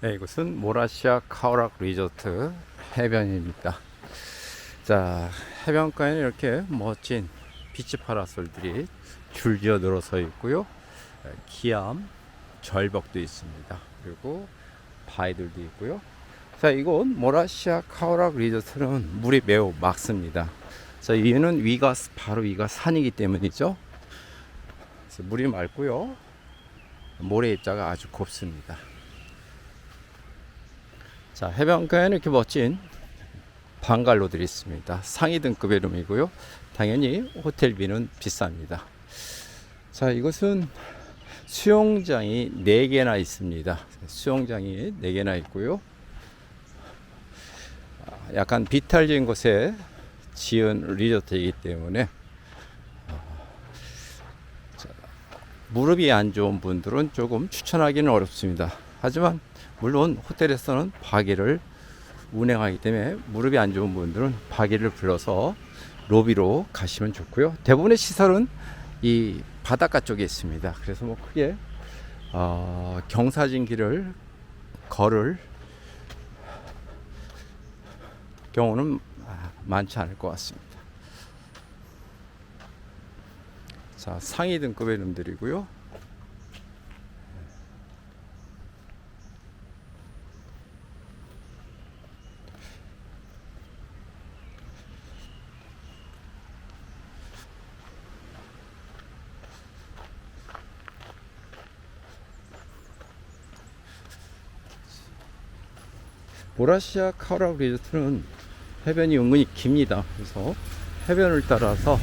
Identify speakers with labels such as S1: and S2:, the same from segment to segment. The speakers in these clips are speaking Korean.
S1: 네, 이곳은 모라시아 카오락 리조트 해변입니다. 자, 해변가에는 이렇게 멋진 비치 파라솔들이 줄지어 늘어서 있고요. 에, 기암, 절벽도 있습니다. 그리고 바위들도 있고요. 자, 이곳 모라시아 카오락 리조트는 물이 매우 맑습니다. 자, 이유는 위가 바로 위가 산이기 때문이죠. 물이 맑고요. 모래 입자가 아주 곱습니다. 자, 해변가에는 이렇게 멋진 방갈로들이 있습니다. 상위 등급의 룸이고요. 당연히 호텔비는 비쌉니다. 자, 이곳은 수영장이 4개나 있습니다. 수영장이 4개나 있고요. 아, 약간 비탈진 곳에 지은 리조트이기 때문에 아, 자, 무릎이 안 좋은 분들은 조금 추천하기는 어렵습니다. 하지만 물론 호텔에서는 바기를 운행하기 때문에 무릎이 안 좋은 분들은 바기를 불러서 로비로 가시면 좋고요. 대부분의 시설은 이 바닷가 쪽에 있습니다. 그래서 뭐 크게 어, 경사진 길을 걸을 경우는 아, 많지 않을 것 같습니다. 자 상위 등급의 룸들이고요. 보라시아 카우락 리조트는 해변이 은근히 깁니다. 그래서 해변을 따라서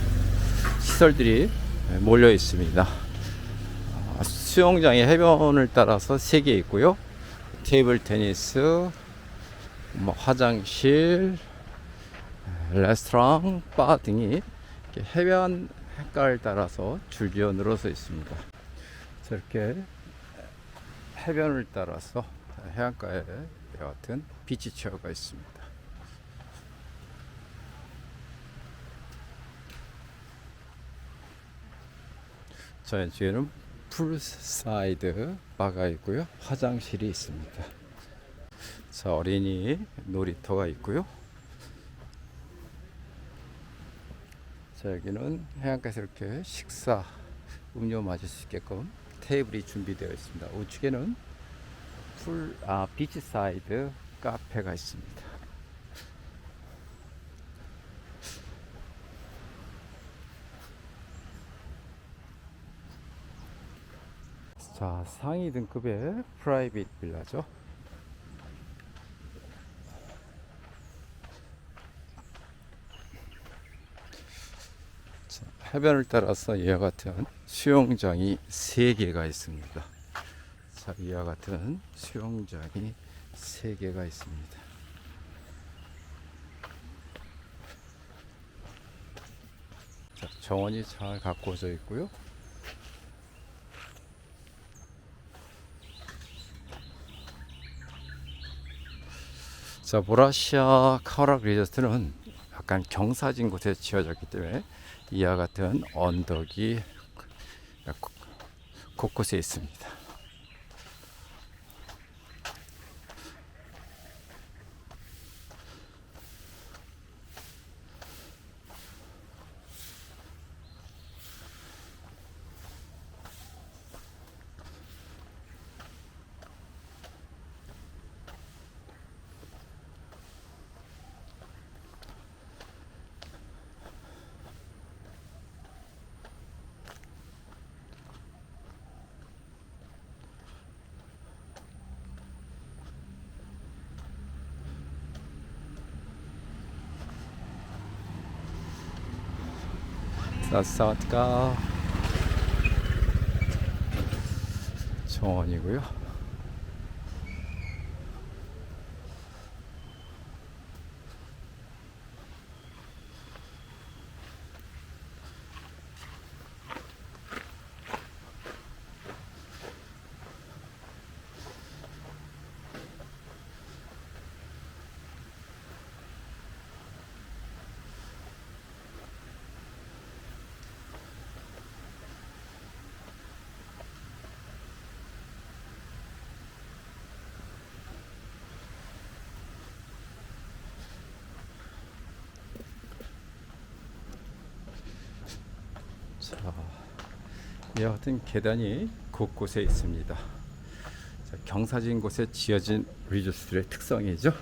S1: 시설들이 몰려 있습니다. 아, 수영장이 해변을 따라서 3개 있고요. 테이블 테니스, 뭐 화장실, 레스토랑, 바 등이 이렇게 해변 해가를 따라서 줄지어 늘어서 있습니다. 저렇게 해변을 따라서 해안가에 이와 같은 비치 체어가 있습니다. 저 왼쪽에는 풀사이드 바가 있고요. 화장실이 있습니다. 자, 어린이 놀이터가 있고요. 자, 여기는 해안가에서 이렇게 식사, 음료 마실 수 있게끔 테이블이 준비되어 있습니다. 우측에는 풀, 아, 비치사이드 카페가 있습니다. 자, 상위 등급의 프라이빗 빌라죠. 자, 해변을 따라서 이와 같은 수영장이 3개가 있습니다. 자, 이와 같은 수영장이 3개가 있습니다. 자, 정원이 잘 가꾸어져 있고요. 자, 보라시아 카오락 리조트는 약간 경사진 곳에 지어졌기 때문에 이와 같은 언덕이 곳곳에 있습니다. 사사가 정원이고요. 자, 이와 같은 계단이 곳곳에 있습니다. 자, 경사진 곳에 지어진 리조트들의 특성이죠.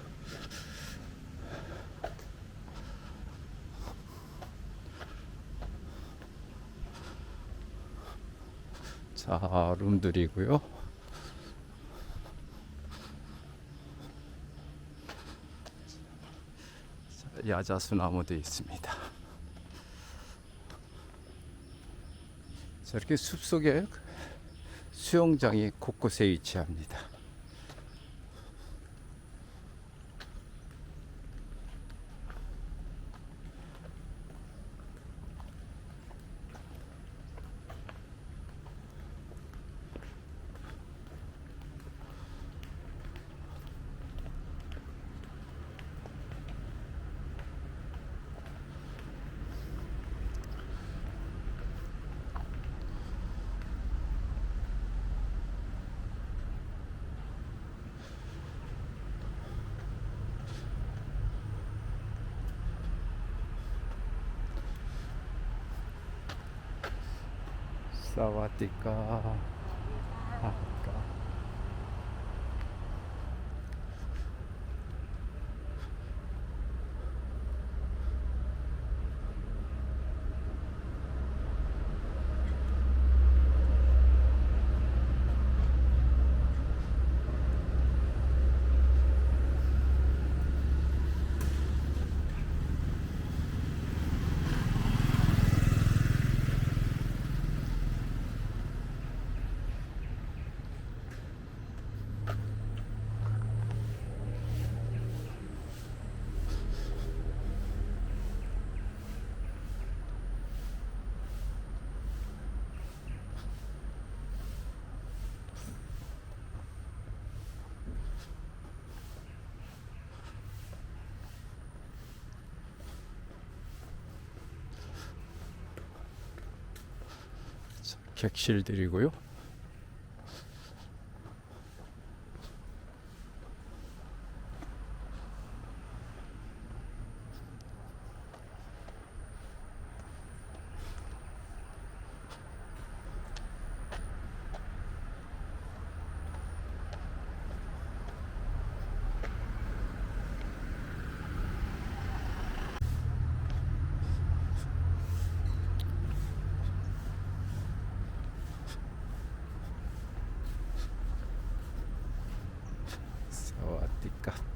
S1: 자, 룸들이고요. 자, 야자수 나무도 있습니다. 이렇게 숲속에 수영장이 곳곳에 위치합니다. 사와디카. 아까. 자, 객실들이고요. 사와디카.